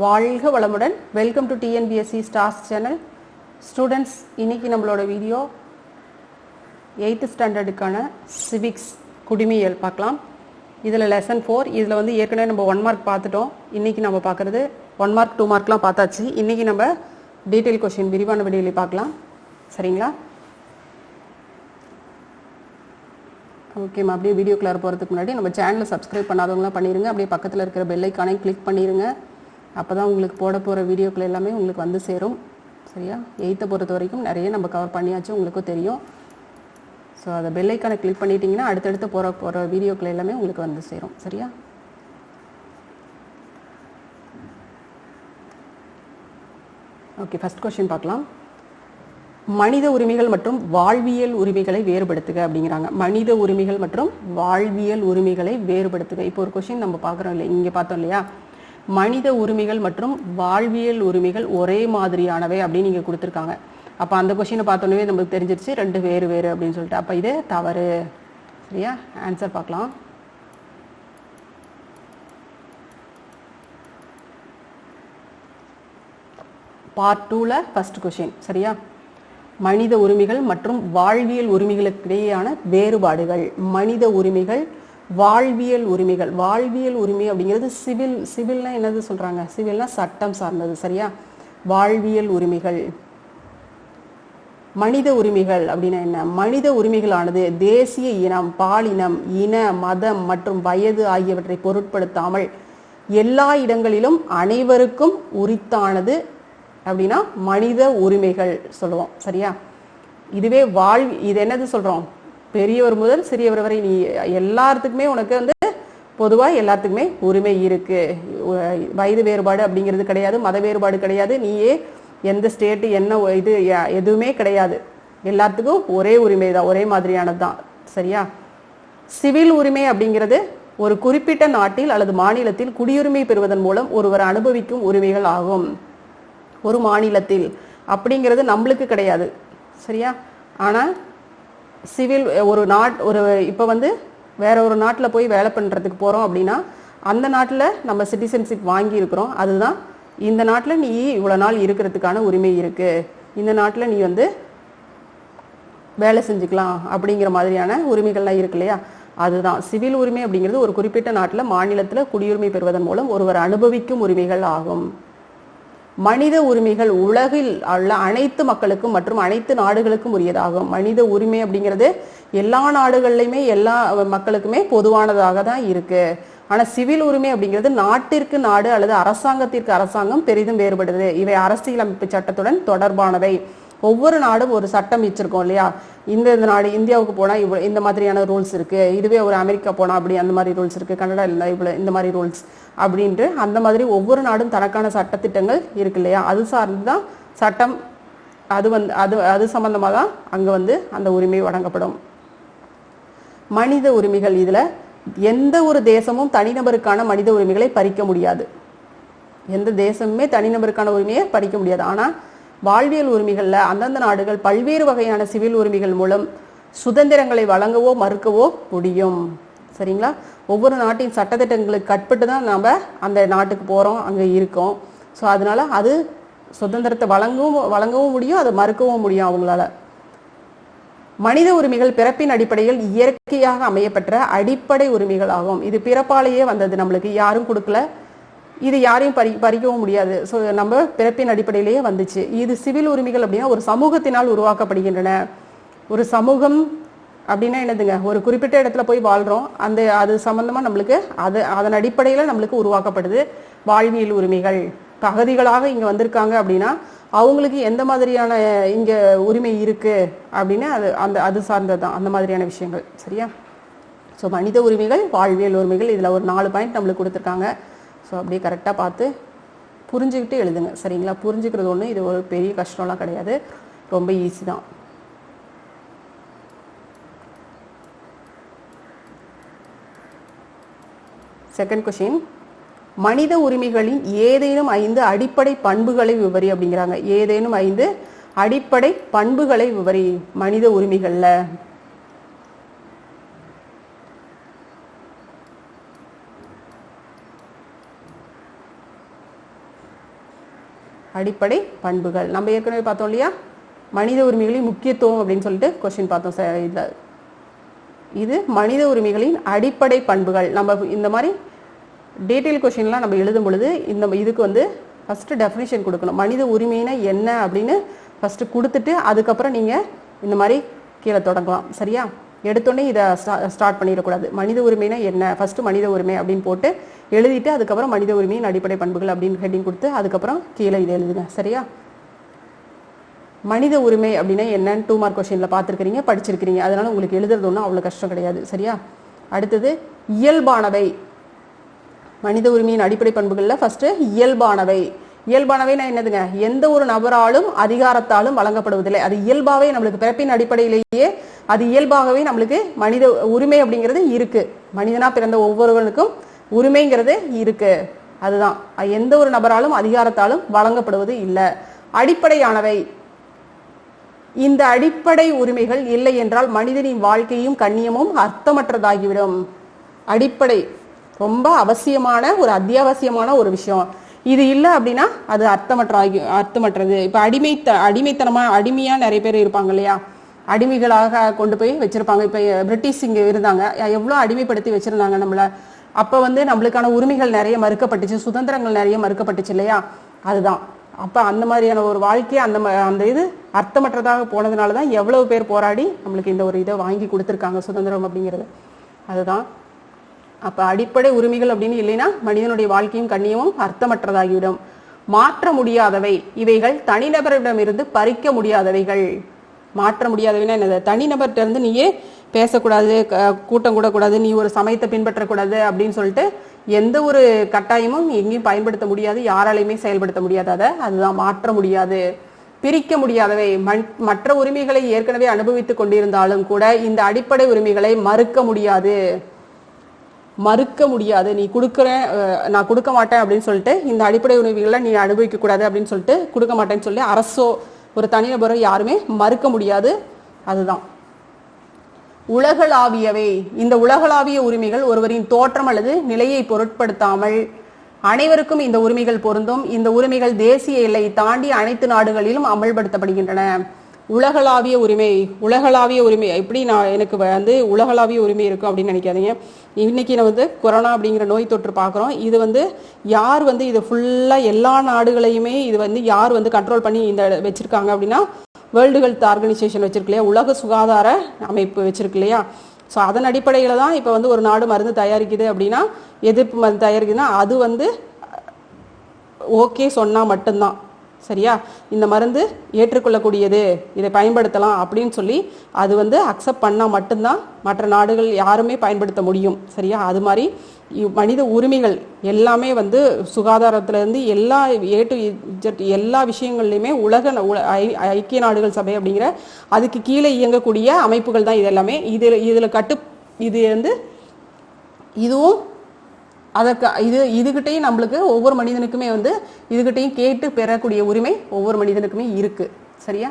வாழ்க வளமுடன். Welcome to TNPSC stars channel students இன்னைக்கு நம்மளோட வீடியோ எயித்து ஸ்டாண்டர்டுக்கான சிவிக்ஸ் குடிமையல் பார்க்கலாம். இதில் லெசன் ஃபோர் இதில் வந்து ஏற்கனவே நம்ம ஒன் மார்க் பார்த்துட்டோம். இன்னைக்கு நம்ம பார்க்குறது ஒன் மார்க் டூ மார்க்லாம் பார்த்தாச்சு. இன்னைக்கு நம்ம டீட்டெயில் கொஷின் விரிவான விடையில பார்க்கலாம். சரிங்களா? ஓகேம்மா அப்படியே வீடியோக்குள்ளார போகிறதுக்கு முன்னாடி நம்ம சேனலை சப்ஸ்கிரைப் பண்ணாதவங்களாம் பண்ணிடுங்க அப்படியே பக்கத்தில் இருக்கிற பெல் கிளிக் பண்ணிடுங்க அப்போ தான் உங்களுக்கு போட போகிற வீடியோக்கள் எல்லாமே உங்களுக்கு வந்து சேரும். சரியா? எயித்தை பொறுத்த வரைக்கும் நிறைய நம்ம கவர் பண்ணியாச்சு உங்களுக்கும் தெரியும். ஸோ அதை பெல்லைக்கான கிளிக் பண்ணிட்டீங்கன்னா அடுத்தடுத்து போகிற போகிற வீடியோக்கள் எல்லாமே உங்களுக்கு வந்து சேரும். சரியா? ஓகே ஃபர்ஸ்ட் கொஸ்டின் பார்க்கலாம். மனித உரிமைகள் மற்றும் வாழ்வியல் உரிமைகளை வேறுபடுத்துக அப்படிங்கிறாங்க. மனித உரிமைகள் மற்றும் வாழ்வியல் உரிமைகளை வேறுபடுத்துக. இப்போ ஒரு கொஸ்டின் நம்ம பார்க்குறோம் இல்லை இங்கே பார்த்தோம் இல்லையா? மனித உரிமைகள் மற்றும் வாழ்வியல் உரிமைகள் ஒரே மாதிரியானவை அப்படின்னு இங்கே கொடுத்துருக்காங்க. அப்போ அந்த கொஸ்டினை பார்த்தோன்னே நமக்கு தெரிஞ்சிருச்சு ரெண்டு வேறு வேறு அப்படின்னு சொல்லிட்டு. அப்போ இது தவறு. சரியா? ஆன்சர் பார்க்கலாம். பார்ட் டூவில் ஃபர்ஸ்ட் கொஷின் சரியா? மனித உரிமைகள் மற்றும் வாழ்வியல் உரிமைகளுக்கு இடையேயான வேறுபாடுகள். மனித உரிமைகள் வாழ்வியல் உரிமைகள். வாழ்வியல் உரிமை அப்படிங்கிறது சிவில் சிவில்னா என்னது சொல்றாங்க? சிவில்னா சட்டம் சார்ந்தது சரியா? வாழ்வியல் உரிமைகள். மனித உரிமைகள் அப்படின்னா என்ன? மனித உரிமைகளானது தேசிய இனம் பாலினம் இன மதம் மற்றும் வயது ஆகியவற்றை பொருட்படுத்தாமல் எல்லா இடங்களிலும் அனைவருக்கும் உரித்தானது அப்படின்னா மனித உரிமைகள் சொல்லுவோம் சரியா? இதுவே வாழ் இது என்னது சொல்றோம்? பெரியவர் முதல் சிறியவர் வரை நீ எல்லாத்துக்குமே உனக்கு வந்து பொதுவாக எல்லாத்துக்குமே உரிமை இருக்கு. வயது வேறுபாடு அப்படிங்கிறது கிடையாது மத வேறுபாடு கிடையாது நீயே எந்த ஸ்டேட்டு என்ன இது எதுவுமே கிடையாது. எல்லாத்துக்கும் ஒரே உரிமை தான் ஒரே மாதிரியானது தான் சரியா? சிவில் உரிமை அப்படிங்கிறது ஒரு குறிப்பிட்ட நாட்டில் அல்லது மாநிலத்தில் குடியுரிமை பெறுவதன் மூலம் ஒருவர் அனுபவிக்கும் உரிமைகள் ஆகும். ஒரு மாநிலத்தில் அப்படிங்கிறது நம்மளுக்கு கிடையாது. சரியா? ஆனால் சிவில் ஒரு நாட் ஒரு இப்போ வந்து வேற ஒரு நாட்டில் போய் வேலை பண்ணுறதுக்கு போகிறோம் அப்படின்னா அந்த நாட்டில் நம்ம சிட்டிசன்ஷிப் வாங்கியிருக்கிறோம். அதுதான் இந்த நாட்டில் நீ இவ்வளோ நாள் இருக்கிறதுக்கான உரிமை இருக்கு. இந்த நாட்டில் நீ வந்து வேலை செஞ்சுக்கலாம் அப்படிங்கிற மாதிரியான உரிமைகள்லாம் இருக்கு இல்லையா? அதுதான். சிவில் உரிமை அப்படிங்கிறது ஒரு குறிப்பிட்ட நாட்டில் மாநிலத்தில் குடியுரிமை பெறுவதன் மூலம் ஒருவர் அனுபவிக்கும் உரிமைகள் ஆகும். மனித உரிமைகள் உலகில் உள்ள அனைத்து மக்களுக்கும் மற்றும் அனைத்து நாடுகளுக்கும் உரியதாகும். மனித உரிமை அப்படிங்கிறது எல்லா நாடுகள்லையுமே எல்லா மக்களுக்குமே பொதுவானதாக தான் இருக்கு. ஆனா சிவில் உரிமை அப்படிங்கிறது நாட்டிற்கு நாடு அல்லது அரசாங்கத்திற்கு அரசாங்கம் பெரிதும் வேறுபடுது. இவை அரசியலமைப்பு சட்டத்துடன் தொடர்பானவை. ஒவ்வொரு நாடும் ஒரு சட்டம் வச்சிருக்கோம் இல்லையா? இந்த இந்த நாடு இந்தியாவுக்கு போனால் இவ்வளோ இந்த மாதிரியான ரூல்ஸ் இருக்குது இதுவே ஒரு அமெரிக்கா போனால் அப்படி அந்த மாதிரி ரூல்ஸ் இருக்குது கனடா இல்லை இவ்வளோ இந்த மாதிரி ரூல்ஸ் அப்படின்ட்டு அந்த மாதிரி ஒவ்வொரு நாடும் தனக்கான சட்டத்திட்டங்கள் இருக்கு இல்லையா? அது சார்ந்து தான் சட்டம் அது வந்து அது அது சம்மந்தமாக தான் அங்கே வந்து அந்த உரிமை வழங்கப்படும். மனித உரிமைகள் இதில் எந்த ஒரு தேசமும் தனிநபருக்கான மனித உரிமைகளை பறிக்க முடியாது. எந்த தேசமுமே தனிநபருக்கான உரிமையை பறிக்க முடியாது. ஆனால் வாழ்வியல் உரிமைகளில் அந்தந்த நாடுகள் பல்வேறு வகையான சிவில் உரிமைகள் மூலம் சுதந்திரங்களை வழங்கவோ மறுக்கவோ முடியும். சரிங்களா? ஒவ்வொரு நாட்டின் சட்டத்திட்டங்களுக்கு கட்பட்டு தான் நாம் அந்த நாட்டுக்கு போகிறோம் அங்கே இருக்கோம். ஸோ அதனால அது சுதந்திரத்தை வழங்கவும் வழங்கவும் முடியும் அதை மறுக்கவும் முடியும் அவங்களால. மனித உரிமைகள் பிறப்பின் அடிப்படையில் இயற்கையாக அமையப்பெற்ற அடிப்படை உரிமைகள் ஆகும். இது பிறப்பாலேயே வந்தது நம்மளுக்கு. யாரும் கொடுக்கல. இது யாரையும் பறி பறிக்கவும் முடியாது. ஸோ நம்ம பிறப்பின் அடிப்படையிலேயே வந்துச்சு. இது சிவில் உரிமைகள் அப்படின்னா ஒரு சமூகத்தினால் உருவாக்கப்படுகின்றன. ஒரு சமூகம் அப்படின்னா என்னதுங்க? ஒரு குறிப்பிட்ட இடத்துல போய் வாழ்கிறோம் அந்த அது சம்மந்தமாக நம்மளுக்கு அது அதன் அடிப்படையில் நம்மளுக்கு உருவாக்கப்படுது வாழ்வியல் உரிமைகள். பகுதிகளாக இங்கே வந்திருக்காங்க அப்படின்னா அவங்களுக்கு எந்த மாதிரியான இங்கே உரிமை இருக்குது அப்படின்னு அது அந்த அது சார்ந்தது தான். அந்த மாதிரியான விஷயங்கள். சரியா? ஸோ மனித உரிமைகள் வாழ்வியல் உரிமைகள் இதில் ஒரு நாலு பாயிண்ட் நம்மளுக்கு கொடுத்துருக்காங்க. ஸோ அப்படியே கரெக்டாக பார்த்து புரிஞ்சுக்கிட்டு எழுதுங்க. சரிங்களா? புரிஞ்சுக்கிறது ஒன்று இது ஒரு பெரிய கஷ்டம்லாம் கிடையாது. ரொம்ப ஈஸி தான். செகண்ட் கொஷின் மனித உரிமைகளின் ஏதேனும் ஐந்து அடிப்படை பண்புகளை விவரி அப்படிங்கிறாங்க. ஏதேனும் ஐந்து அடிப்படை பண்புகளை விவரி மனித உரிமைகள்ல. அடிப்படை பண்புகள். நம்ம ஏற்கனவே பார்த்தோம் இல்லையா? மனித உரிமைகளின் முக்கியத்துவம் அப்படின்னு சொல்லிட்டு கொஸ்டின் பார்த்தோம் சார் இதில். இது மனித உரிமைகளின் அடிப்படை பண்புகள். நம்ம இந்த மாதிரி டீட்டெயில் கொஷின்லாம் நம்ம எழுதும் பொழுது இந்த இதுக்கு வந்து ஃபஸ்ட்டு டெஃபினேஷன் கொடுக்கணும். மனித உரிமைனா என்ன அப்படின்னு ஃபஸ்ட்டு கொடுத்துட்டு அதுக்கப்புறம் நீங்கள் இந்த மாதிரி கீழே தொடங்கலாம். சரியா? எடுத்தோடனே இதை ஸ்டார்ட் பண்ணிடக்கூடாது. மனித உரிமைனா என்ன? ஃபஸ்ட்டு மனித உரிமை அப்படின்னு போட்டு எழுதிட்டு அதுக்கப்புறம் மனித உரிமையின் அடிப்படை பண்புகள் அப்படின்னு ஹெட்டிங் கொடுத்து அதுக்கப்புறம் கீழே இதை எழுதுங்க. சரியா? மனித உரிமை அப்படின்னா என்னன்னு டூ மார்க் கொஷினில் பார்த்துருக்கிறீங்க படிச்சிருக்கிறீங்க. அதனால உங்களுக்கு எழுதுறது ஒன்றும் அவ்வளோ கஷ்டம் கிடையாது. சரியா? அடுத்தது இயல்பானவை. மனித உரிமையின் அடிப்படை பண்புகளில் ஃபஸ்ட்டு இயல்பானவை. இயல்பானவைனா என்னதுங்க? எந்த ஒரு நபராலும் அதிகாரத்தாலும் வழங்கப்படுவதில்லை. அது இயல்பாகவே நம்மளுக்கு பிறப்பின் அடிப்படையிலேயே அது இயல்பாகவே நம்மளுக்கு மனித உரிமை அப்படிங்கிறது இருக்கு. மனிதனா பிறந்த ஒவ்வொருவனுக்கும் உரிமைங்கிறது இருக்கு. அதுதான். எந்த ஒரு நபராலும் அதிகாரத்தாலும் வழங்கப்படுவது இல்லை. அடிப்படையானவை. இந்த அடிப்படை உரிமைகள் இல்லை என்றால் மனிதனின் வாழ்க்கையும் கண்ணியமும் அர்த்தமற்றதாகிவிடும். அடிப்படை. ரொம்ப அவசியமான ஒரு அத்தியாவசியமான ஒரு விஷயம். இது இல்லை அப்படின்னா அது அர்த்தமற்ற அர்த்தமற்றது. இப்போ அடிமை அடிமைத்தனமா அடிமையா நிறைய பேர் இருப்பாங்க இல்லையா? அடிமைகளாக கொண்டு போய் வச்சிருப்பாங்க. இப்போ பிரிட்டிஷ் இங்கே இருந்தாங்க. எவ்வளோ அடிமைப்படுத்தி வச்சிருந்தாங்க நம்மள. அப்போ வந்து நம்மளுக்கான உரிமைகள் நிறைய மறுக்கப்பட்டுச்சு. சுதந்திரங்கள் நிறைய மறுக்கப்பட்டுச்சு இல்லையா? அதுதான். அப்போ அந்த மாதிரியான ஒரு வாழ்க்கையை அந்த ம- அந்த இது அர்த்தமற்றதாக போனதுனால தான் எவ்வளவு பேர் போராடி நம்மளுக்கு இந்த ஒரு இதை வாங்கி கொடுத்துருக்காங்க சுதந்திரம் அப்படிங்கிறது. அதுதான். அப்ப அடிப்படை உரிமைகள் அப்படின்னு இல்லைன்னா மனிதனுடைய வாழ்க்கையும் கண்ணியமும் அர்த்தமற்றதாகிவிடும். மாற்ற முடியாதவை இவைகள் தனிநபரிடமிருந்து பறிக்க முடியாதவைகள். மாற்ற முடியாதவைன்னா என்னது? தனிநபர்கிட்ட இருந்து நீயே பேசக்கூடாது க- கூட்டம் கூடக்கூடாது நீ ஒரு சமயத்தை பின்பற்றக்கூடாது அப்படின்னு சொல்லிட்டு எந்த ஒரு கட்டாயமும் எங்கேயும் பயன்படுத்த முடியாது யாராலையுமே செயல்படுத்த முடியாது அதை. அதுதான் மாற்ற முடியாது. பிரிக்க முடியாதவை மற்ற உரிமைகளை ஏற்கனவே அனுபவித்துக் கொண்டிருந்தாலும் கூட இந்த அடிப்படை உரிமைகளை மறுக்க முடியாது. மறுக்க முடியாது. நீ கொடுக்குற நான் கொடுக்க மாட்டேன் அப்படின்னு சொல்லிட்டு இந்த அடிப்படை உரிமைகளை நீ அனுபவிக்க கூடாது அப்படின்னு சொல்லிட்டு கொடுக்க மாட்டேன்னு சொல்லி அரசோ ஒரு தனிநபரோ யாருமே மறுக்க முடியாது. அதுதான். உலகளாவியவை இந்த உலகளாவிய உரிமைகள் ஒருவரின் தோற்றம் அல்லது நிலையை பொருட்படுத்தாமல் அனைவருக்கும் இந்த உரிமைகள் பொருந்தும். இந்த உரிமைகள் தேசிய எல்லை தாண்டி அனைத்து நாடுகளிலும் அமல்படுத்தப்படுகின்றன. உலகளாவிய உரிமை உலகளாவிய உரிமை. எப்படி நான் எனக்கு வந்து உலகளாவிய உரிமை இருக்கும் அப்படின்னு நினைக்காதீங்க. இன்னைக்கு நான் வந்து கொரோனா அப்படிங்கிற நோய் தொற்று பார்க்குறோம். இது வந்து யார் வந்து இது ஃபுல்லாக எல்லா நாடுகளையுமே இது வந்து யார் வந்து கண்ட்ரோல் பண்ணி இந்த வச்சுருக்காங்க அப்படின்னா வேர்ல்டு ஹெல்த் ஆர்கனைசேஷன் வச்சிருக்கு இல்லையா? உலக சுகாதார அமைப்பு வச்சிருக்கு இல்லையா? ஸோ அதன் அடிப்படையில் தான் இப்போ வந்து ஒரு நாடு மருந்து தயாரிக்குது அப்படின்னா எதிர்ப்பு மருந்து தயாரிக்குதுன்னா அது வந்து ஓகே சொன்னால் மட்டும்தான். சரியா? இந்த மருந்து ஏற்றுக்கொள்ளக்கூடியது. இதை பயன்படுத்தலாம் அப்படின்னு சொல்லி அது வந்து அக்செப்ட் பண்ணால் மட்டும்தான் மற்ற நாடுகள் யாருமே பயன்படுத்த முடியும். சரியா? அது மாதிரி மனித உரிமைகள் எல்லாமே வந்து சுகாதாரத்திலேருந்து எல்லா ஏ டு இஜட் எல்லா விஷயங்கள்லையுமே உலக ந- உல- ஐ- ஐக்கிய நாடுகள் சபை அப்படிங்கிற அதுக்கு கீழே இயங்கக்கூடிய அமைப்புகள் தான் இது எல்லாமே இதில் இதில் கட்டு இது வந்து இதுவும் அதற்கு இது இதுகிட்டையும் நம்மளுக்கு ஒவ்வொரு மனிதனுக்குமே வந்து இதுகிட்டையும் கேட்டு பெறக்கூடிய உரிமை ஒவ்வொரு மனிதனுக்குமே இருக்கு. சரியா?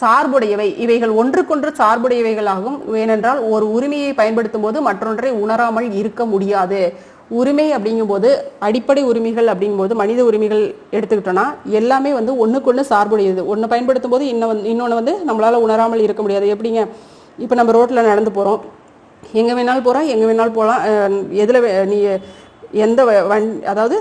சார்புடையவை. இவைகள் ஒன்றுக்கொன்று சார்புடையவைகளாகும். ஏனென்றால் ஒரு உரிமையை பயன்படுத்தும் போது மற்றொன்றை உணராமல் இருக்க முடியாது. உரிமை அப்படிங்கும்போது அடிப்படை உரிமைகள் அப்படிங்கும்போது மனித உரிமைகள் எடுத்துக்கிட்டோம்னா எல்லாமே வந்து ஒன்றுக்கொன்று சார்புடையது. ஒன்று பயன்படுத்தும் போது இன்னும் வந்து இன்னொன்று வந்து நம்மளால உணராமல் இருக்க முடியாது. எப்படிங்க? இப்போ நம்ம ரோட்டில் நடந்து போகிறோம் எங்கே வேணாலும் போறோம் எங்கே வேணாலும் போகலாம் எதில் நீ எந்த வ- வண் அதாவது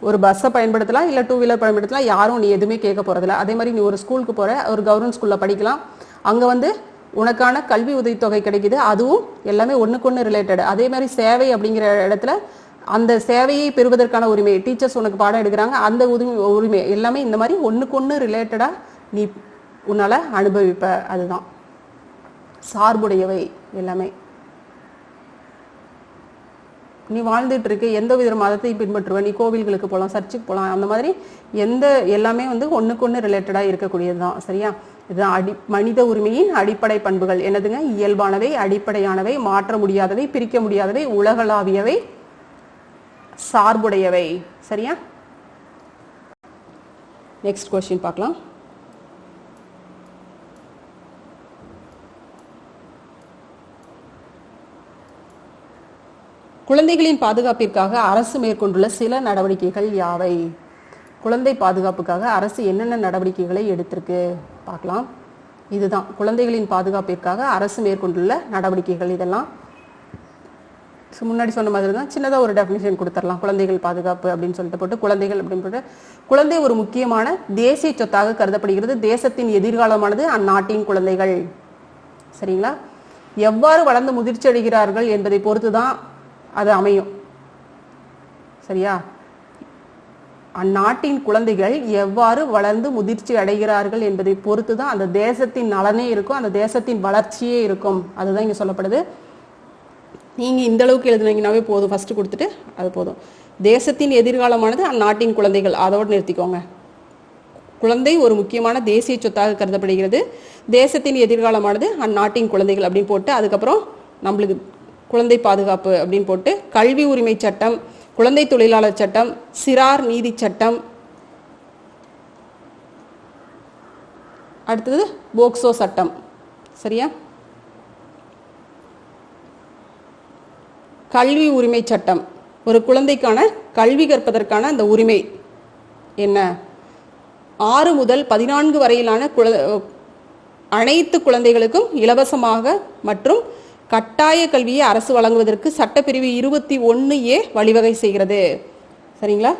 ஒரு பஸ்ஸை பயன்படுத்தலாம் இல்லை டூ வீலர் பயன்படுத்தலாம் யாரும் நீ எதுவுமே கேட்க போகிறதில்ல அதே மாதிரி நீ ஒரு ஸ்கூலுக்கு போகிற ஒரு கவர்மெண்ட் ஸ்கூலில் படிக்கலாம். அங்கே வந்து உனக்கான கல்வி உதவித்தொகை கிடைக்குது. அதுவும் எல்லாமே ஒன்றுக்கு ஒன்று ரிலேட்டட் அதே மாதிரி சேவை அப்படிங்கிற இடத்துல அந்த சேவையை பெறுவதற்கான உரிமை டீச்சர்ஸ் உனக்கு பாடம் எடுக்கிறாங்க அந்த உரிமை உரிமை எல்லாமே இந்த மாதிரி ஒன்றுக்கொன்று ரிலேட்டடாக நீ உன்னால் அனுபவிப்ப. அதுதான். சார்புடையவை எல்லாமே. நீ வாழ்ந்துட்டு இருக்கு எந்த வித மதத்தை பின்பற்றுவ நீ கோவில்களுக்கு போகலாம் சர்ச்சுக்கு போகலாம் அந்த மாதிரி எந்த எல்லாமே வந்து ஒன்றுக்கு ஒன்று ரிலேட்டடாக இருக்கக்கூடியது தான் சரியா? இதுதான் அடி மனித உரிமையின் அடிப்படை பண்புகள். என்னதுங்க? இயல்பானவை அடிப்படையானவை மாற்ற முடியாதவை பிரிக்க முடியாதவை உலகளாவியவை சார்புடையவை சரியா? நெக்ஸ்ட் கொஸ்டின் பார்க்கலாம். குழந்தைகளின் பாதுகாப்பிற்காக அரசு மேற்கொண்டுள்ள சில நடவடிக்கைகள் யாவை? குழந்தை பாதுகாப்புக்காக அரசு என்னென்ன நடவடிக்கைகளை எடுத்திருக்கு? பார்க்கலாம். இதுதான். குழந்தைகளின் பாதுகாப்பிற்காக அரசு மேற்கொண்டுள்ள நடவடிக்கைகள் இதெல்லாம். ஸோ முன்னாடி சொன்ன மாதிரி தான் சின்னதாக ஒரு டெஃபினேஷன் கொடுத்துடலாம். குழந்தைகள் பாதுகாப்பு அப்படின்னு சொல்லிட்டு போட்டு குழந்தைகள் அப்படின்னு போட்டு. குழந்தை ஒரு முக்கியமான தேசிய சொத்தாக கருதப்படுகிறது. தேசத்தின் எதிர்காலமானது அந்நாட்டின் குழந்தைகள். சரிங்களா? எவ்வாறு வளர்ந்து முதிர்ச்சி அடைகிறார்கள் என்பதை பொறுத்து தான் அது அமையும். சரியா? அந்நாட்டின் குழந்தைகள் எவ்வாறு வளர்ந்து முதிர்ச்சி அடைகிறார்கள் என்பதை பொறுத்து தான் அந்த தேசத்தின் நலனே இருக்கும் அந்த தேசத்தின் வளர்ச்சியே இருக்கும். அதுதான் இங்கே சொல்லப்படுது. நீங்கள் இந்த அளவுக்கு எழுதுனீங்கன்னாவே போதும். ஃபஸ்ட்டு கொடுத்துட்டு அது போதும். தேசத்தின் எதிர்காலமானது அந்நாட்டின் குழந்தைகள். அதோடு நிறுத்திக்கோங்க. குழந்தை ஒரு முக்கியமான தேசிய சொத்தாக கருதப்படுகிறது. தேசத்தின் எதிர்காலமானது அந்நாட்டின் குழந்தைகள் அப்படின்னு போட்டு அதுக்கப்புறம் நம்மளுக்கு குழந்தை பாதுகாப்பு அப்படின்னு போட்டு கல்வி உரிமை சட்டம் குழந்தை தொழிலாளர் சட்டம் சிறார் நீதி சட்டம். அடுத்தது போக்சோ சட்டம். சரியா? கல்வி உரிமை சட்டம். ஒரு குழந்தைக்கான கல்வி கற்பதற்கான அந்த உரிமை என்ன? ஆறு முதல் பதினான்கு வரையிலான குழ அனைத்து குழந்தைகளுக்கும் இலவசமாக மற்றும் கட்டாய கல்வியை அரசு வழங்குவதற்கு சட்டப்பிரிவு இருபத்தி ஒன்று ஏ வழிவகை செய்கிறது. சரிங்களா?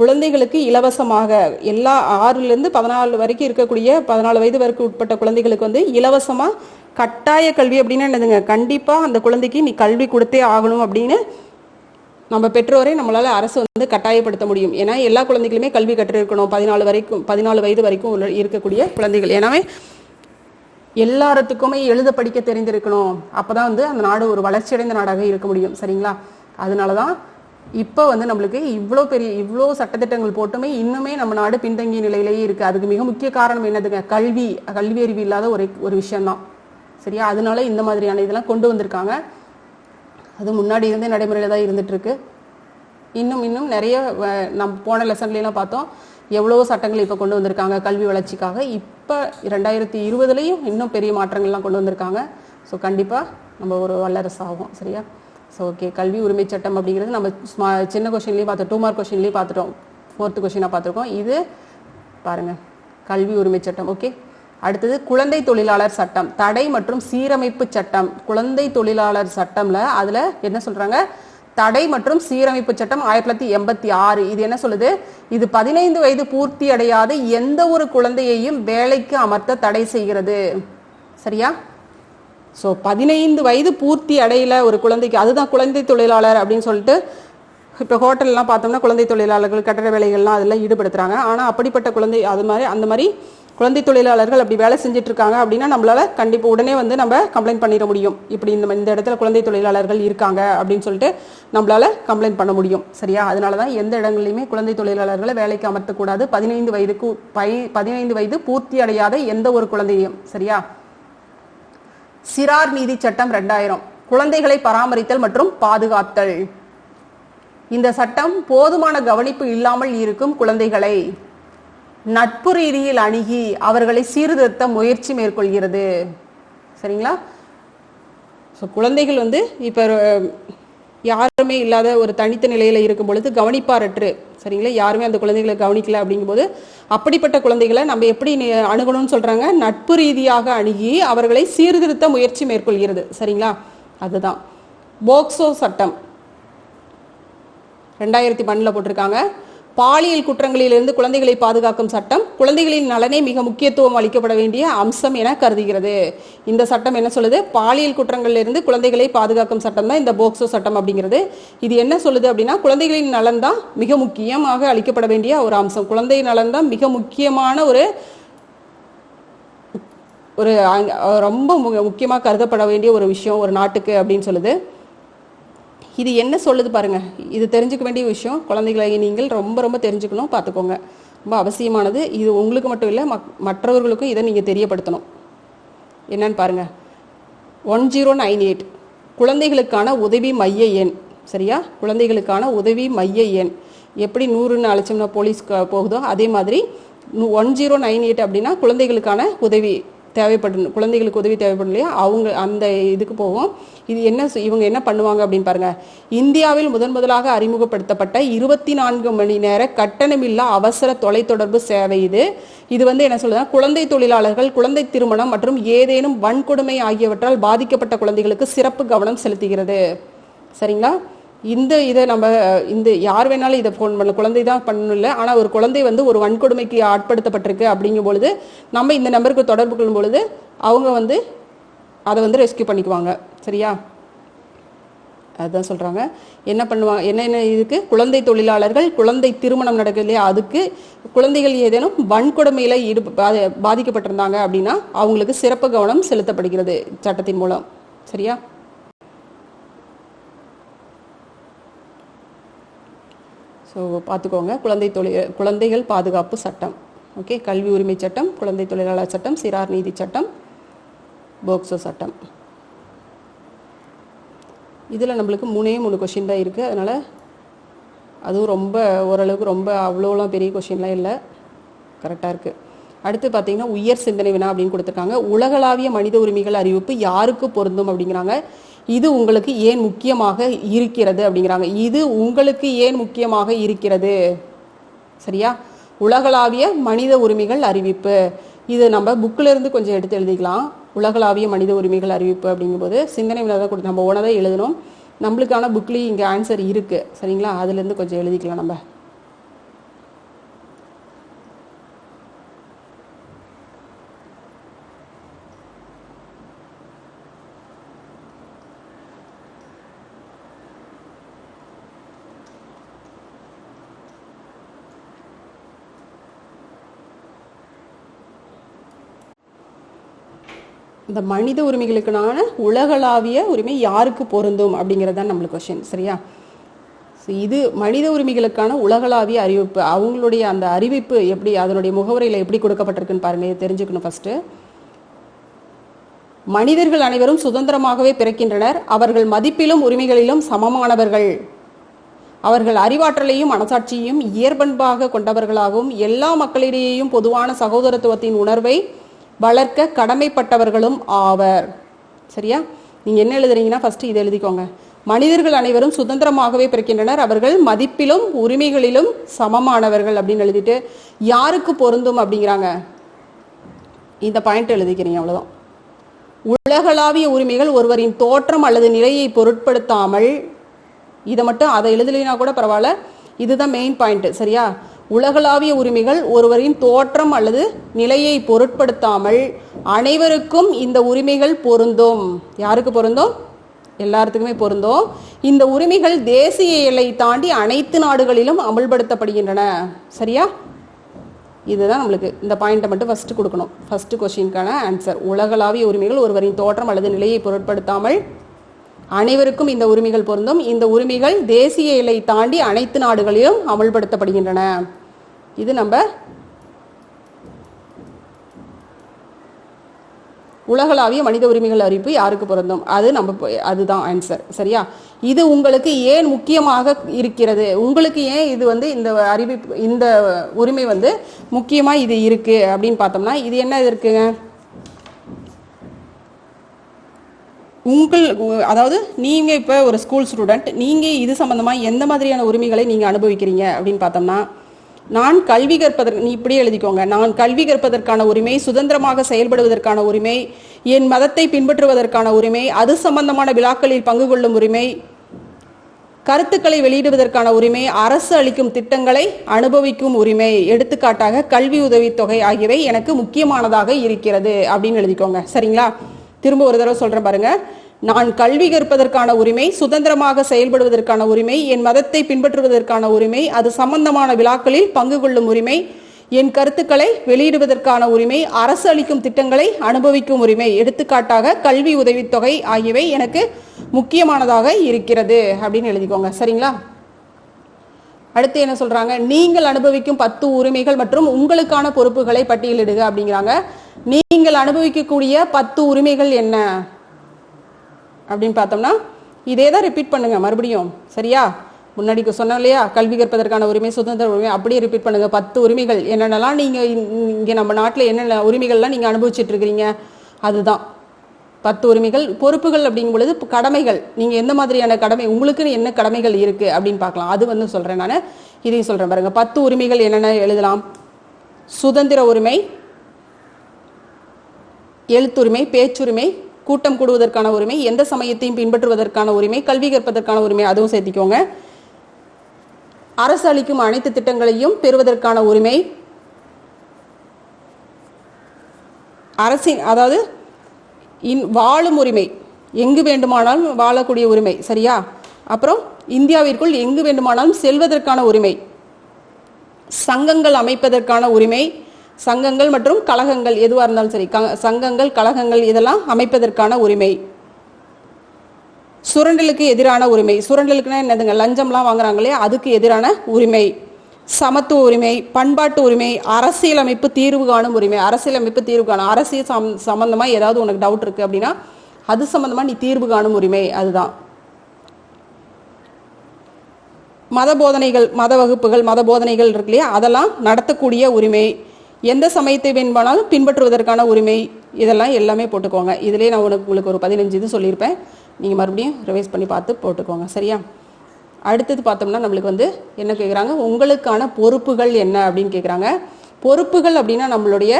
குழந்தைகளுக்கு இலவசமாக எல்லா ஆறுலேருந்து பதினாலு வரைக்கும் இருக்கக்கூடிய பதினாலு வயது வரைக்கும் உட்பட்ட குழந்தைகளுக்கு வந்து இலவசமாக கட்டாய கல்வி அப்படின்னா என்னதுங்க? கண்டிப்பாக அந்த குழந்தைக்கு நீ கல்வி கொடுத்தே ஆகணும் அப்படின்னு நம்ம பெற்றோரை நம்மளால் அரசு வந்து கட்டாயப்படுத்த முடியும். ஏன்னா எல்லா குழந்தைகளுமே கல்வி கற்றிருக்கணும் பதினாலு வரைக்கும் பதினாலு வயது வரைக்கும் உள்ள இருக்கக்கூடிய குழந்தைகள். ஏன்னாவே எல்லாத்துக்குமே எழுத படிக்க தெரிந்திருக்கணும். அப்போதான் வந்து அந்த நாடு ஒரு வளர்ச்சியடைந்த நாடாக இருக்க முடியும். சரிங்களா? அதனால தான் இப்போ வந்து நம்மளுக்கு இவ்வளோ பெரிய இவ்வளோ சட்டத்திட்டங்கள் போட்டுமே இன்னுமே நம்ம நாடு பின்தங்கிய நிலையிலேயே இருக்கு. அதுக்கு மிக முக்கிய காரணம் என்னதுங்க? கல்வி. கல்வி அறிவு இல்லாத ஒரு ஒரு விஷயம்தான். சரியா? அதனால இந்த மாதிரியான இதெல்லாம் கொண்டு வந்திருக்காங்க. அது முன்னாடி இருந்தே நடைமுறையில் தான் இருந்துட்டு இருக்கு. இன்னும் இன்னும் நிறைய நம் நம்ம போன லெசன்லாம் பார்த்தோம். எவ்வளவோ சட்டங்கள் இப்போ கொண்டு வந்திருக்காங்க கல்வி வளர்ச்சிக்காக. இப்போ ரெண்டாயிரத்தி இருபதுலேயும் இன்னும் பெரிய மாற்றங்கள்லாம் கொண்டு வந்திருக்காங்க. ஸோ கண்டிப்பாக நம்ம ஒரு வல்லரசு ஆகும் சரியா? ஸோ ஓகே கல்வி உரிமை சட்டம் அப்படிங்கிறது நம்ம ஸ்மா சின்ன கொஷின்லேயும் பார்த்தோம் டூ மார்க் கொஷின்லேயும் பார்த்துட்டோம். ஃபோர்த்து கொஷினாக பார்த்துருக்கோம். இது பாருங்க கல்வி உரிமை சட்டம் ஓகே அடுத்தது குழந்தை தொழிலாளர் சட்டம் தடை மற்றும் சீரமைப்பு சட்டம். குழந்தை தொழிலாளர் சட்டம்ல அதுல என்ன சொல்றாங்க? தடை மற்றும் சீரமைப்பு சட்டம் ஆயிரத்தி தொள்ளாயிரத்தி எண்பத்தி ஆறு. இது என்ன சொல்லுது? இது பதினைந்து வயது பூர்த்தி அடையாத எந்த ஒரு குழந்தையையும் வேலைக்கு அமர்த்த தடை செய்கிறது. சரியா? ஸோ பதினைந்து வயது பூர்த்தி அடையில ஒரு குழந்தைக்கு அதுதான் குழந்தை தொழிலாளர் அப்படின்னு சொல்லிட்டு இப்போ ஹோட்டல்லாம் பார்த்தோம்னா குழந்தை தொழிலாளர்கள் கட்டட வேலைகள்லாம் அதெல்லாம் ஈடுபடுத்துறாங்க. ஆனால் அப்படிப்பட்ட குழந்தை அது மாதிரி அந்த மாதிரி குழந்தை தொழிலாளர்கள் அப்படி வேலை செஞ்சுட்டு இருக்காங்க அப்படின்னா நம்மளால கண்டிப்பாக உடனே வந்து நம்ம கம்ப்ளைண்ட் பண்ணிட முடியும். இப்படி இந்த இந்த இடத்துல குழந்தை தொழிலாளர்கள் இருக்காங்க அப்படின்னு சொல்லிட்டு நம்மளால கம்ப்ளைண்ட் பண்ண முடியும். சரியா? அதனால தான் எந்த இடங்கள்லையுமே குழந்தை தொழிலாளர்களை வேலைக்கு அமர்த்தக்கூடாது. பதினைந்து வயதுக்கு பை பதினைந்து வயது பூர்த்தி அடையாத எந்த ஒரு குழந்தையும் சரியா? சிறார் நீதி சட்டம் ரெண்டாயிரம். குழந்தைகளை பராமரித்தல் மற்றும் பாதுகாத்தல். இந்த சட்டம் போதுமான கவனிப்பு இல்லாமல் இருக்கும் குழந்தைகளை. நட்பு ரீதியில் அணுகி அவர்களை சீர்திருத்த முயற்சி மேற்கொள்கிறது. சரிங்களா? ஸோ குழந்தைகள் வந்து இப்போ யாருமே இல்லாத ஒரு தனித்த நிலையில் இருக்கும் பொழுது கவனிப்பாரற்று. சரிங்களா? யாருமே அந்த குழந்தைகளை கவனிக்கல அப்படிங்கும்போது அப்படிப்பட்ட குழந்தைகளை நம்ம எப்படி அணுகணும்னு சொல்கிறாங்க நட்பு ரீதியாக அணுகி அவர்களை சீர்திருத்த முயற்சி மேற்கொள்கிறது. சரிங்களா? அதுதான். போக்சோ சட்டம். ரெண்டாயிரத்தி பன்னில் போட்டிருக்காங்க. பாலியல் குற்றங்களிலிருந்து குழந்தைகளை பாதுகாக்கும் சட்டம் குழந்தைகளின் நலனே மிக முக்கியத்துவம் அளிக்கப்பட வேண்டிய அம்சம் என கருதுகிறது. இந்த சட்டம் என்ன சொல்லுது? பாலியல் குற்றங்களிலிருந்து குழந்தைகளை பாதுகாக்கும் சட்டம் தான் இந்த போக்சோ சட்டம் அப்படிங்கிறது. இது என்ன சொல்லுது அப்படின்னா குழந்தைகளின் நலன் தான் மிக முக்கியமாக அளிக்கப்பட வேண்டிய ஒரு அம்சம். குழந்தை நலன் தான் மிக முக்கியமான ஒரு ஒரு ரொம்ப மு- கருதப்பட வேண்டிய ஒரு விஷயம் ஒரு நாட்டுக்கு அப்படின்னு சொல்லுது. இது என்ன சொல்லுது பாருங்கள் இது தெரிஞ்சுக்க வேண்டிய விஷயம். குழந்தைகளை நீங்கள் ரொம்ப ரொம்ப தெரிஞ்சுக்கணும் பார்த்துக்கோங்க. ரொம்ப அவசியமானது. இது உங்களுக்கு மட்டும் இல்லை மக் மற்றவர்களுக்கும் இதை நீங்கள் தெரியப்படுத்தணும். என்னன்னு பாருங்கள் ஒன் ஜீரோ நைன் எயிட். குழந்தைகளுக்கான உதவி மைய எண். சரியா? குழந்தைகளுக்கான உதவி மைய எண். எப்படி நூறுன்னு அழைச்சோம்னா போலீஸ்க்கு போகுதோ அதே மாதிரி ஒன் ஜீரோ நைன் எயிட் அப்படின்னா குழந்தைகளுக்கான உதவி தேவைப்படும் குழந்தைகளுக்கு உதவி தேவைப்படும் இல்லையா? அவங்க அந்த இதுக்கு போகும் இது என்ன இவங்க என்ன பண்ணுவாங்க அப்படின்னு பாருங்க. இந்தியாவில் முதன் முதலாக அறிமுகப்படுத்தப்பட்ட இருபத்தி நான்கு மணி நேர கட்டணமில்லா அவசர தொலைத்தொடர்பு சேவை இது. இது வந்து என்ன சொல்லுதுன்னா குழந்தை தொழிலாளர்கள் குழந்தை திருமணம் மற்றும் ஏதேனும் வன்கொடுமை ஆகியவற்றால் பாதிக்கப்பட்ட குழந்தைகளுக்கு சிறப்பு கவனம் செலுத்துகிறது. சரிங்களா? இந்த இதை நம்ம இந்த யார் வேணாலும் இதை ஃபோன் பண்ண குழந்தை தான் பண்ணல ஆனால் ஒரு குழந்தை வந்து ஒரு வன்கொடுமைக்கு ஆட்படுத்தப்பட்டிருக்கு அப்படிங்கும் பொழுது நம்ம இந்த நம்பருக்கு தொடர்பு கொள்ளும் பொழுது அவங்க வந்து அதை வந்து ரெஸ்கியூ பண்ணிக்குவாங்க. சரியா? அதுதான் சொல்கிறாங்க என்ன பண்ணுவாங்க? என்னென்ன இதுக்கு? குழந்தை தொழிலாளர்கள் குழந்தை திருமணம் நடக்குது இல்லையா? அதுக்கு குழந்தைகள் ஏதேனும் வன்கொடுமையில் ஈடு பாதிக்கப்பட்டிருந்தாங்க அப்படின்னா அவங்களுக்கு சிறப்பு கவனம் செலுத்தப்படுகிறது சட்டத்தின் மூலம். சரியா? ஸோ பார்த்துக்கோங்க குழந்தை தொழில் குழந்தைகள் பாதுகாப்பு சட்டம். ஓகே கல்வி உரிமை சட்டம் குழந்தை தொழிலாளர் சட்டம் சிறார் நீதி சட்டம் போக்சோ சட்டம். இதில் நம்மளுக்கு மூணே மூணு கொஷின் தான் இருக்குது அதனால் அதுவும் ரொம்ப ஓரளவுக்கு ரொம்ப அவ்வளோலாம் பெரிய கொஷின்லாம் இல்லை. கரெக்டாக இருக்குது அடுத்து பார்த்தீங்கன்னா உயர் சிந்தனை வினா அப்படின்னு கொடுத்துருக்காங்க. உலகளாவிய மனித உரிமைகள் அறிவிப்பு யாருக்கு பொருந்தும் அப்படிங்கிறாங்க. இது உங்களுக்கு ஏன் முக்கியமாக இருக்கிறது அப்படிங்கிறாங்க. இது உங்களுக்கு ஏன் முக்கியமாக இருக்கிறது? சரியா? உலகளாவிய மனித உரிமைகள் அறிவிப்பு. இது நம்ம புக்கில் இருந்து கொஞ்சம் எடுத்து எழுதிக்கலாம். உலகளாவிய மனித உரிமைகள் அறிவிப்பு அப்படிங்கும்போது சிந்தனை வினா கொடுத்து நம்ம உணவை எழுதணும். நம்மளுக்கான புக்லேயும் இங்கே ஆன்சர் இருக்குது சரிங்களா? அதுலேருந்து கொஞ்சம் எழுதிக்கலாம் நம்ம. இந்த மனித உரிமைகளுக்கான உலகளாவிய உரிமை யாருக்கு பொருந்தும் அப்படிங்கிறது தான் நம்மளுக்கு கொஷின் சரியா? So, இது மனித உரிமைகளுக்கான உலகளாவிய அறிவிப்பு. அவங்களுடைய அந்த அறிவிப்பு எப்படி அதனுடைய முகவரியில் எப்படி கொடுக்கப்பட்டிருக்குன்னு பாருங்க தெரிஞ்சுக்கணும் ஃபர்ஸ்ட் மனிதர்கள் அனைவரும் சுதந்திரமாகவே பிறக்கின்றனர். அவர்கள் மதிப்பிலும் உரிமைகளிலும் சமமானவர்கள். அவர்கள் அறிவாற்றலையும் மனசாட்சியையும் இயற்பண்பாக கொண்டவர்களாகவும் எல்லா மக்களிடையேயும் பொதுவான சகோதரத்துவத்தின் உணர்வை வளர்க்க கடமைப்பட்டவர்களும் ஆவர். சரியா? நீங்க என்ன எழுதுறீங்கன்னா ஃபர்ஸ்ட் இதை எழுதிக்கோங்க. மனிதர்கள் அனைவரும் சுதந்திரமாகவே பிறக்கின்றனர். அவர்கள் மதிப்பிலும் உரிமைகளிலும் சமமானவர்கள் அப்படின்னு எழுதிட்டு யாருக்கு பொருந்தும் அப்படிங்கிறாங்க? இந்த பாயிண்ட் எழுதிக்கிறீங்க அவ்வளவுதான். உலகளாவிய உரிமைகள் ஒருவரின் தோற்றம் அல்லது நிலையை பொருட்படுத்தாமல் இதை மட்டும் அதை எழுதலைனா கூட பரவாயில்ல. இதுதான் மெயின் பாயிண்ட் சரியா? உலகளாவிய உரிமைகள் ஒருவரின் தோற்றம் அல்லது நிலையை பொருட்படுத்தாமல் அனைவருக்கும் இந்த உரிமைகள் பொருந்தும். யாருக்கு பொருந்தும்? எல்லாத்துக்குமே பொருந்தும். இந்த உரிமைகள் தேசிய எல்லை தாண்டி அனைத்து நாடுகளிலும் அமல்படுத்தப்படுகின்றன. சரியா? இதுதான் நம்மளுக்கு இந்த பாயிண்ட்டை மட்டும் ஃபஸ்ட்டு கொடுக்கணும். ஃபஸ்ட்டு கொஷினுக்கான ஆன்சர் உலகளாவிய உரிமைகள் ஒருவரின் தோற்றம் அல்லது நிலையை பொருட்படுத்தாமல் அனைவருக்கும் இந்த உரிமைகள் பொருந்தும். இந்த உரிமைகள் தேசிய எல்லை தாண்டி அனைத்து நாடுகளிலும் அமல்படுத்தப்படுகின்றன. இது நம்ம உலகளாவிய மனித உரிமைகள் அறிவிப்பு யாருக்கு பொருந்தும்? அது நம்ம அதுதான் ஆன்சர் சரியா? இது உங்களுக்கு ஏன் முக்கியமாக இருக்கிறது? உங்களுக்கு ஏன் இது வந்து இந்த அறிவிப்பு இந்த உரிமை வந்து முக்கியமாக இது இருக்குது அப்படின்னு பார்த்தோம்னா இது என்ன இருக்குங்க? உங்கள் அதாவது நீங்க இப்ப ஒரு ஸ்கூல் ஸ்டூடெண்ட் நீங்க இது சம்பந்தமா எந்த மாதிரியான உரிமைகளை நீங்க அனுபவிக்கிறீங்க அப்படின்னு பார்த்தோம்னா நான் கல்வி கற்பதற்கு நீ இப்படியே எழுதிக்கோங்க. நான் கல்வி கற்பதற்கான உரிமை சுதந்திரமாக செயல்படுவதற்கான உரிமை என் மதத்தை பின்பற்றுவதற்கான உரிமை அது சம்பந்தமான விழாக்களில் பங்கு கொள்ளும் உரிமை கருத்துக்களை வெளியிடுவதற்கான உரிமை அரசு அளிக்கும் திட்டங்களை அனுபவிக்கும் உரிமை எடுத்துக்காட்டாக கல்வி உதவித்தொகை ஆகியவை எனக்கு முக்கியமானதாக இருக்கிறது அப்படின்னு எழுதிக்கோங்க. சரிங்களா? திரும்ப ஒரு தடவை சொல்றேன் பாருங்க. நான் கல்வி கற்பதற்கான உரிமை சுதந்திரமாக செயல்படுவதற்கான உரிமை என் மதத்தை பின்பற்றுவதற்கான உரிமை அது சம்பந்தமான விழாக்களில் பங்கு கொள்ளும் உரிமை என் கருத்துக்களை வெளியிடுவதற்கான உரிமை அரசு அளிக்கும் திட்டங்களை அனுபவிக்கும் உரிமை எடுத்துக்காட்டாக கல்வி உதவித்தொகை ஆகியவை எனக்கு முக்கியமானதாக இருக்கிறது அப்படின்னு எழுதிக்கோங்க. சரிங்களா? அடுத்து என்ன சொல்றாங்க? நீங்கள் அனுபவிக்கும் பத்து உரிமைகள் மற்றும் உங்களுக்கான பொறுப்புகளை பட்டியலிடுக அப்படிங்கிறாங்க. நீங்கள் அனுபவிக்கக்கூடிய பத்து உரிமைகள் என்ன? அப்படின்னு பார்த்தோம்னா இதே தான் ரிப்பீட் பண்ணுங்க மறுபடியும். சரியா? முன்னாடி சொன்னோம் இல்லையா? கல்வி கற்பதற்கான உரிமை சுதந்திர உரிமை அப்படியே ரிப்பீட் பண்ணுங்க. பத்து உரிமைகள் என்னென்னலாம் நீங்க இங்கே நம்ம நாட்டில் என்னென்ன உரிமைகள்லாம் நீங்க அனுபவிச்சுட்டு இருக்கிறீங்க? அதுதான். பத்து உரிமைகள் பொறுப்புகள் அப்படிங்கும் பொழுது கடமைகள். நீங்க எந்த மாதிரியான கடமை உங்களுக்குன்னு என்ன கடமைகள் இருக்கு அப்படின்னு பார்க்கலாம். அது வந்து சொல்றேன் நான். இதையும் சொல்றேன் பாருங்க. பத்து உரிமைகள் என்னென்ன எழுதலாம்? சுதந்திர உரிமை எழுத்துரிமை பேச்சுரிமை கூட்டம் கூடுவதற்கான உரிமை எந்த சமயத்தையும் பின்பற்றுவதற்கான உரிமை கல்வி கற்பதற்கான உரிமை அதுவும் சேர்த்திக்கோங்க. அரசு அளிக்கும் அனைத்து திட்டங்களையும் பெறுவதற்கான உரிமை அரசின் அதாவது இன் வாழும் உரிமை எங்கு வேண்டுமானாலும் வாழக்கூடிய உரிமை சரியா? அப்புறம் இந்தியாவிற்குள் எங்கு வேண்டுமானாலும் செல்வதற்கான உரிமை சங்கங்கள் அமைப்பதற்கான உரிமை சங்கங்கள் மற்றும் கழகங்கள் எதுவாக இருந்தாலும் சரி க- சங்கங்கள் கழகங்கள் இதெல்லாம் அமைப்பதற்கான உரிமை. சுரண்டலுக்கு எதிரான உரிமை. சுரண்டலுக்குன்னா என்னதுங்க? லஞ்சம்லாம் வாங்குறாங்களே அதுக்கு எதிரான உரிமை. சமத்துவ உரிமை பண்பாட்டு உரிமை அரசியலமைப்பு தீர்வு காணும் உரிமை. அரசியலமைப்பு தீர்வு காணும். அரசியல் சம் சம்மந்தமாக ஏதாவது உனக்கு டவுட் இருக்குது அப்படின்னா அது சம்மந்தமாக நீ தீர்வு காணும் உரிமை. அதுதான். மத போதனைகள் மத வகுப்புகள் மத போதனைகள் இருக்கு இல்லையா? அதெல்லாம் நடத்தக்கூடிய உரிமை. எந்த சமயத்தை வேணுமானாலும் பின்பற்றுவதற்கான உரிமை இதெல்லாம் எல்லாமே போட்டுக்கோங்க. இதுலேயே நான் உனக்கு உங்களுக்கு ஒரு பதினஞ்சு இது சொல்லியிருப்பேன். நீங்கள் மறுபடியும் ரிவைஸ் பண்ணி பார்த்து போட்டுக்கோங்க. சரியா? அடுத்தது பார்த்தோம்னா நம்மளுக்கு வந்து என்ன கேட்குறாங்க உங்களுக்கான பொறுப்புகள் என்ன அப்படின்னு கேட்குறாங்க பொறுப்புகள் அப்படின்னா நம்மளுடைய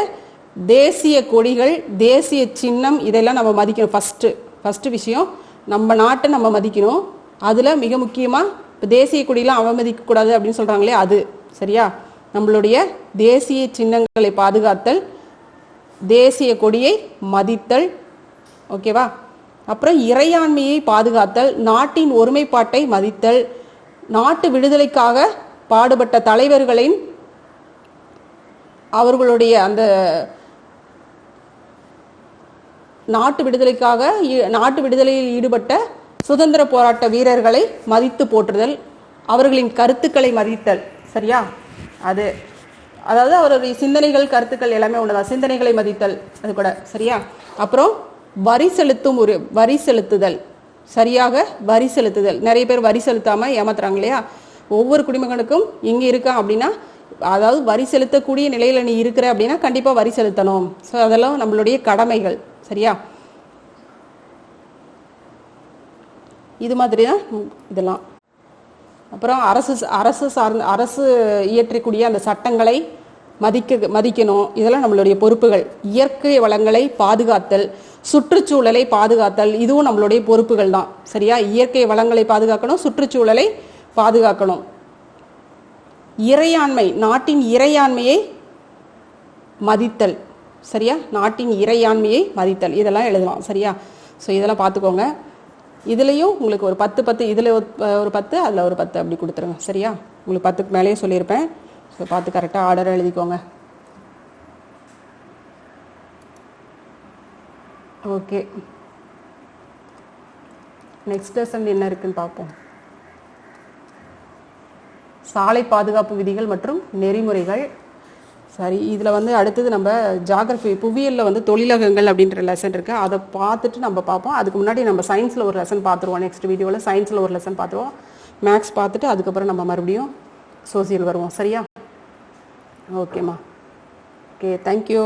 தேசிய கொடிகள் தேசிய சின்னம் இதெல்லாம் நம்ம மதிக்கணும். ஃபஸ்ட்டு ஃபஸ்ட்டு விஷயம் நம்ம நாட்டை நம்ம மதிக்கணும். அதில் மிக முக்கியமாக இப்போ தேசிய கொடியெலாம் அவமதிக்கக்கூடாது அப்படின்னு சொல்கிறாங்களே அது. சரியா? நம்மளுடைய தேசிய சின்னங்களை பாதுகாத்தல் தேசிய கொடியை மதித்தல் ஓகேவா? அப்புறம் இறையாண்மையை பாதுகாத்தல் நாட்டின் ஒருமைப்பாட்டை மதித்தல் நாட்டு விடுதலைக்காக பாடுபட்ட தலைவர்களின் அவர்களுடைய அந்த நாட்டு விடுதலைக்காக நாட்டு விடுதலையில் ஈடுபட்ட சுதந்திர போராட்ட வீரர்களை மதித்து போற்றுதல் அவர்களின் கருத்துக்களை மதித்தல் சரியா? அது அதாவது அவருடைய சிந்தனைகள் கருத்துக்கள் எல்லாமே ஒண்ணுதான் சிந்தனைகளை மதித்தல் அது கூட சரியா? அப்புறம் வரி செலுத்தும் ஒரு வரி செலுத்துதல். சரியாக வரி செலுத்துதல். நிறைய பேர் வரி செலுத்தாமல் ஏமாத்துறாங்க இல்லையா? ஒவ்வொரு குடிமகனுக்கும் இங்கே இருக்கான் அப்படின்னா அதாவது வரி செலுத்தக்கூடிய நிலையில் நீ இருக்கிற அப்படின்னா கண்டிப்பாக வரி செலுத்தணும். ஸோ அதெல்லாம் நம்மளுடைய கடமைகள். சரியா? இது மாதிரி தான் இதெல்லாம். அப்புறம் அரசு அரசு சார்ந்த அரசு இயற்றக்கூடிய அந்த சட்டங்களை மதிக்க மதிக்கணும். இதெல்லாம் நம்மளுடைய பொறுப்புகள். இயற்கை வளங்களை பாதுகாத்தல் சுற்றுச்சூழலை பாதுகாத்தல் இதுவும் நம்மளுடைய பொறுப்புகள் தான். சரியா? இயற்கை வளங்களை பாதுகாக்கணும் சுற்றுச்சூழலை பாதுகாக்கணும். இறையாண்மை நாட்டின் இறையாண்மையை மதித்தல். சரியா? நாட்டின் இறையாண்மையை மதித்தல். இதெல்லாம் எழுதலாம். சரியா? ஸோ இதெல்லாம் பார்த்துக்கோங்க. இதுலேயும் உங்களுக்கு ஒரு பத்து பத்து இதில் ஒரு பத்து அதில் ஒரு பத்து அப்படி கொடுத்துருங்க. சரியா? உங்களுக்கு பத்துக்கு மேலேயே சொல்லியிருப்பேன். ஸோ பார்த்து கரெக்டாக ஆர்டர் எழுதிக்கோங்க. ஓகே நெக்ஸ்ட் லெசன் என்ன இருக்குன்னு பார்ப்போம். சாலை பாதுகாப்பு விதிகள் மற்றும் நெறிமுறைகள். சரி இதில் வந்து அடுத்தது நம்ம ஜாகிரஃபி புவியியலில் வந்து தொழிலகங்கள் அப்படின்ற லெசன் இருக்குது அதை பார்த்துட்டு நம்ம பார்ப்போம். அதுக்கு முன்னாடி நம்ம சயின்ஸில் ஒரு லெசன் பார்த்துருவோம். நெக்ஸ்ட் வீடியோவில் சயின்ஸில் ஒரு லெசன் பார்த்துருவோம். மேக்ஸ் பார்த்துட்டு அதுக்கப்புறம் நம்ம மறுபடியும் சோசியல் வருவோம். சரியா? ஓகேம்மா ஓகே தேங்க்யூ